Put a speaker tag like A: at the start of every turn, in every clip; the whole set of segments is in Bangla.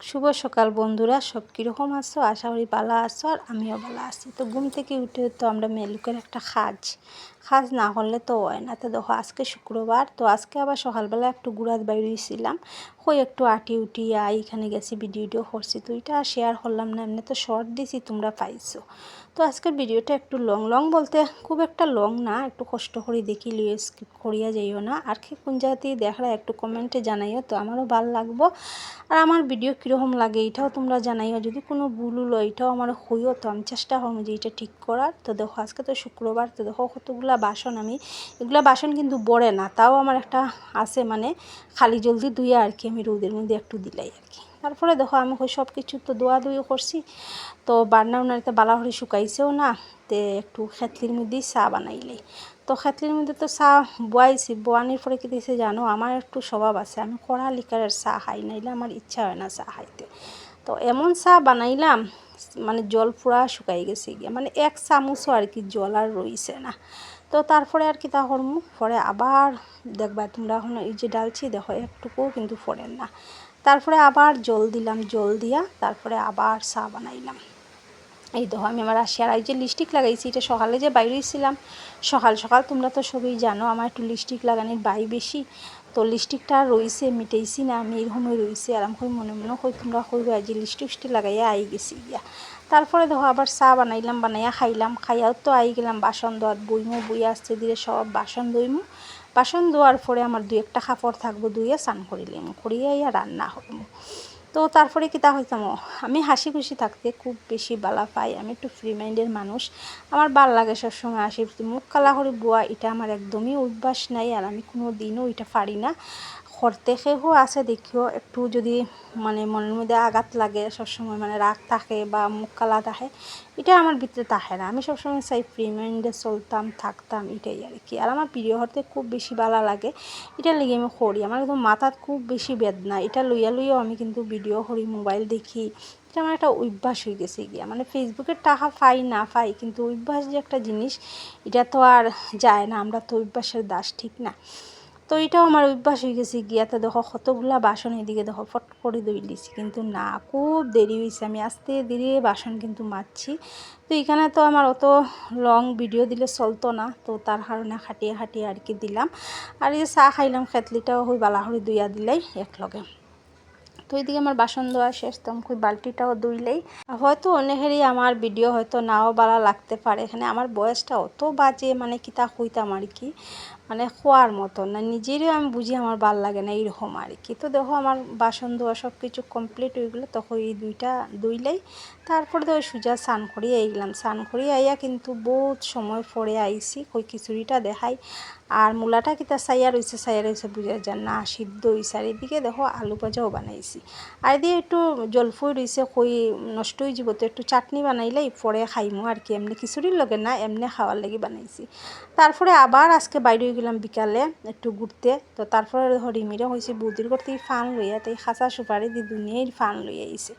A: শুভ সকাল বন্ধুরা, সব কীরকম আসো আশা করি ভালো আসো আর আমিও ভালো আসি তো ঘুম থেকে উঠে তো আমরা মেলুকের একটা খাজ খাজ না হলে তো হয় না। তো দেখো, আজকে শুক্রবার, তো আজকে আবার সকালবেলা একটু গুড়াত বাইরেছিলাম ওই একটু আটি উটি আই এখানে গেছি ভিডিও করছি, তো এটা শেয়ার করলাম না, এমনি তো শর্ট দিছি, তোমরা পাইছো। তো আজকের ভিডিওটা একটু লং লং বলতে খুব একটা লং না, একটু কষ্ট করে দেখি লিয়ে স্কিপ করিয়া যাইও না। আর কি কোন জায়গাতেই দেখলা একটু কমেন্টে জানাইও, তো আমারও ভালো লাগবো। আর আমার ভিডিও কীরকম লাগে এটাও তোমরা জানাইও, যদি কোনো ভুল হলো এটাও আমার হইও, তো আমি চেষ্টা করব যে এটা ঠিক করার। তো দেখো, আজকে তো শুক্রবার, তো দেখো কতগুলা বাসন আমি, এগুলা বাসন কিন্তু বড়ে না, তাও আমার একটা আছে মানে খালি জলদি ধুয়ে আর কি আমি রোদের মধ্যে একটু দিলাই আর কি। তারপরে দেখো আমি ওই সব কিছু তো দোয়া দুইও করছি। তো বান্না উনারিতে বালাহরি শুকাইছেও না, তে একটু খেতলির মধ্যেই চা বানাইলে। তো খেতলির মধ্যে তো চা বোয়াইছি, বোয়ানির পরে কি দিয়েছে জানো? আমার একটু স্বভাব আছে, আমি কড়া লিকারের চা খাই, নাইলে আমার ইচ্ছা হয় না চা খাইতে। তো এমন চা বানাইলাম মানে জল পুরা শুকাই গেছে গিয়ে মানে এক চামচও আর কি জল আর রইছে না। তো তারপরে আর কি তা হরমু পরে আবার দেখবা তোমরা এখন এই যে ডালছি, দেখো একটুকুও কিন্তু ফোড়েন না। তারপরে আবার জল দিলাম, জল দিয়া তারপরে আবার চা বানাইলাম। এই দেখো, আমি আমার আশিয়ার এই যে লিপস্টিক লাগাইছি, এটা সকালে যে বাইরেছিলাম সকাল সকাল তোমরা তো সবই জানো, আমার একটু লিপস্টিক লাগানোর বাই বেশি, তো লিপস্টিকটা রইছে মিটাইছি না, আমি এরকমই রইছে আরাম করে মনে মনে কই তোমরা কইবা যে লিপস্টিক লাগাইয়া আই গেছি গিয়া। তারপরে দেখো, আবার চা বানাইলাম, বানাইয়া খাইলাম, খাইয়াও তো আই গেলাম, বাসন ধোয়াত বইমু বই আসতে দিলে সব বাসন ধুইমু। বাসন ধোয়ার পরে আমার দুই একটা কাপড় থাকব, ধুইয়া স্নান করিলাম করিয়া রান্না হইমু তো তারপরে কি তা হইতাম আমি হাসি খুশি থাকতে খুব বেশি বালা পাই। আমি একটু ফ্রি মাইন্ডের মানুষ। আমার ভালো লাগে সবসময় আসি মুখ কালা করে বোয়া, এটা আমার একদমই অভ্যাস নাই আর আমি কোনো দিনও এটা পারি না। করতে সেও আছে দেখিও, একটু যদি মানে মনের মধ্যে আঘাত লাগে, সবসময় মানে রাগ থাকে বা মুখ কালা থাকে, এটা আমার ভিতরে থাকে না। আমি সবসময় চাই ফ্রি মাইন্ডে চলতাম, থাকতাম, এটাই আর কি। আর আমার প্রিয় হতে খুব বেশি ভালো লাগে এটা লেগে আমি করি আমার একদম মাথাত খুব বেশি বেদনা, এটা লইয়া লইয়াও আমি কিন্তু ভিডিও করি মোবাইল দেখি। এটা আমার একটা অভ্যাস হয়ে গেছে গিয়া। মানে ফেসবুকের টাকা পাই না পাই, কিন্তু অভ্যাস যে একটা জিনিস, এটা তো আর যায় না। আমরা তো অভ্যাসের দাস, ঠিক না? তো এটাও আমার অভ্যাস হয়ে গেছে গিয়াতে দেখো, কতগুলা বাসন এদিকে দেখো, ফট করে দই দিছি। কিন্তু না, খুব দেরি হয়েছে আমি আস্তে ধীরে বাসন কিন্তু মাজছি। তো এখানে তো আমার অত লং ভিডিও দিলে চলতো না। তো তার কারণে খাটিয়ে খাটিয়ে আর কি দিলাম। আর এই চা খাইলাম, খেতলিটাও হই বালাহরি দুইয়া দিলেই একলগে। তো এইদিকে আমার বাসন ধোয়া শেষ, তো আমি বালতিটাও ধুইলেই। হয়তো অনেকেরই আমার ভিডিও হয়তো নাও বালা লাগতে পারে। এখানে আমার বয়সটা অত বাজে মানে কি তা হইতাম আর কি। মানে খোয়ার মতো না নিজেরই আমি বুঝি আমার ভালো লাগে না এইরকম আর কি। তো দেখো আমার বাসন ধোয়া সব কিছু কমপ্লিট হয়ে গেলো, তখন এই দুইটা দুইলেই তারপরে তো সুজা স্নান করিয়ে আইলাম। স্নান করিয়ে আইয়া কিন্তু বহুত সময় পরে আইছি, কই খিচুড়িটা দেখাই। আর মূলাটা কিতা সাইয়া রয়েছে সাইয়া রয়েছে বুঝা যায় না, সিদ্ধ হয়েছে আর এদিকে দেখো আলু ভাজাও বানাইছি। আর দিয়ে একটু জলফুই রয়েছে কই নষ্ট হয়ে যাব তো একটু চাটনি বানাইলেই পরে খাইমু আর কি। এমনি খিচুড়ির লগে না, এমনি খাওয়ার লাগি বানাইছি। তারপরে আবার আজকে বাইরে গেলাম বিকালে একটু ঘুরতে। তো তারপরে হরিমিরে হয়েছে বুদির করতে ফান লইয়া তাই খাঁচা সুপারি দি দুনিয়ার ফান লইয়া আইছে।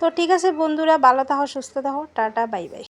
A: তো ঠিক আছে বন্ধুরা, ভালো থাকো, সুস্থ থাকো, টাটা, বাই বাই।